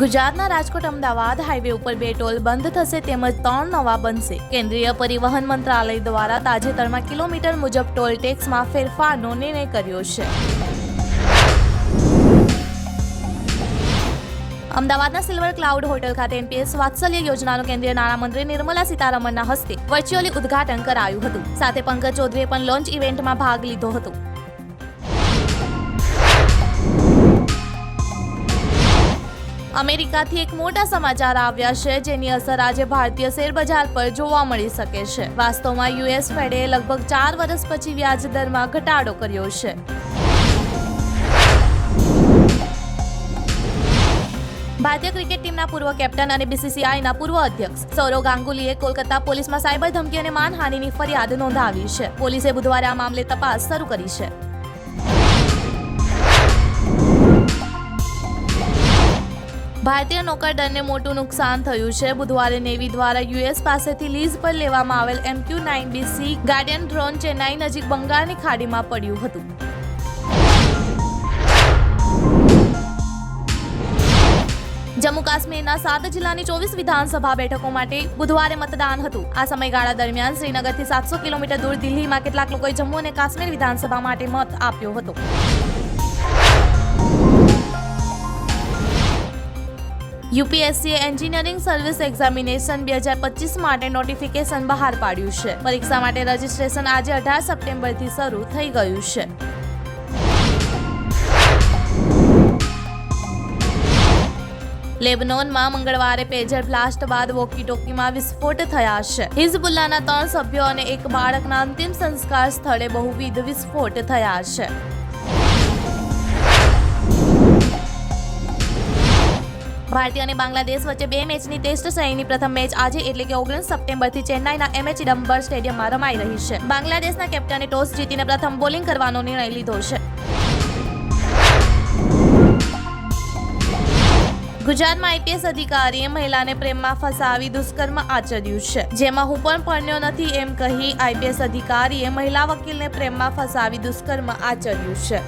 ગુજરાતના રાજકોટ, અમદાવાદ હાઈવે ઉપર બે ટોલ બંધ થશે તેમજ ત્રણ નવા બનશે. કેન્દ્રીય પરિવહન મંત્રાલય દ્વારા તાજેતરમાં કિલોમીટર મુજબ ટોલ ટેક્સમાં ફેરફારનો નિર્ણય કર્યો છે. અમદાવાદના સિલ્વર ક્લાઉડ હોટલ ખાતે એનપીએસ વાત્સલ્ય યોજનાનું કેન્દ્રીય નાણામંત્રી નિર્મલા સીતારમણના હસ્તે વર્ચ્યુઅલી ઉદ્ઘાટન કરાયું હતું. સાથે પંકજ ચૌધરીએ પણ લોન્ચ ઇવેન્ટમાં ભાગ લીધો હતો. અમેરિકાથી એક મોટા સમાચાર આવ્યા છે, જેની અસર આજે ભારતીય શેરબજાર પર જોવા મળી શકે છે. વાસ્તવમાં યુએસ ફેડે લગભગ ચાર વર્ષ પછી વ્યાજદરમાં ઘટાડો કર્યો છે. ભારતીય ક્રિકેટ ટીમના પૂર્વ કેપ્ટન અને બીસીસીઆઈના પૂર્વ અધ્યક્ષ સૌરવ ગાંગુલીએ કોલકાતા પોલીસમાં સાયબર ધમકી અને માનહાનિની ફરિયાદ નોંધાવી છે. પોલીસે બુધવારે આ મામલે તપાસ શરૂ કરી છે. ભારતીય નૌકાદળને મોટું નુકસાન થયું છે. બુધવારે નેવી દ્વારા યુએસ પાસેથી લીઝ પર લેવામાં આવેલ MQ nine B sea guardian drone Chennai નજીક બંગાળની ખાડીમાં પડ્યું હતું. જમ્મુ કાશ્મીરના સાત જિલ્લાની ચોવીસ વિધાનસભા બેઠકો માટે બુધવારે મતદાન હતું. આ સમયગાળા દરમિયાન શ્રીનગરથી સાતસો કિલોમીટર દૂર દિલ્હીમાં કેટલાક લોકોએ જમ્મુ અને કાશ્મીર વિધાનસભા માટે મત આપ્યો હતો. યુપીએસસીએ એન્જિનિયરિંગ સર્વિસ એક્ઝામિનેશન બે હજાર પચીસ માટે નોટિફિકેશન બહાર પાડ્યું છે. પરીક્ષા માટે રજીસ્ટ્રેશન આજે અઢાર સપ્ટેમ્બરથી શરૂ થઈ ગયું છે. લેબનોનમાં મંગળવારે પેજર બ્લાસ્ટ બાદ વોકી ટોકીમાં વિસ્ફોટ થયા છે. હિઝબુલ્લાના ત્રણ સભ્યો અને એક બાળકના અંતિમ સંસ્કાર સ્થળે બહુવિધ વિસ્ફોટ થયા છે. ભારતીય અને બાંગ્લાદેશ વચ્ચે બે મેચની ટેસ્ટ શ્રેણીની પ્રથમ મેચ આજે એટલે કે ઓગણીસ સપ્ટેમ્બરથી ચેન્નાઈના એમએ ચિદમ્બર સ્ટેડિયમમાં રમાઈ રહી છે. બાંગ્લાદેશના કેપ્ટને ટોસ જીતીને પ્રથમ બોલિંગ કરવાનો નિર્ણય લીધો છે. ગુજરાતમાં આઈપીએસ અધિકારીએ મહિલાને પ્રેમમાં ફસાવી દુષ્કર્મ આચર્યું છે. જેમાં હું પણ પરણ્યો નથી એમ કહી આઈપીએસ અધિકારીએ મહિલા વકીલને પ્રેમમાં ફસાવી દુષ્કર્મ આચર્યું છે.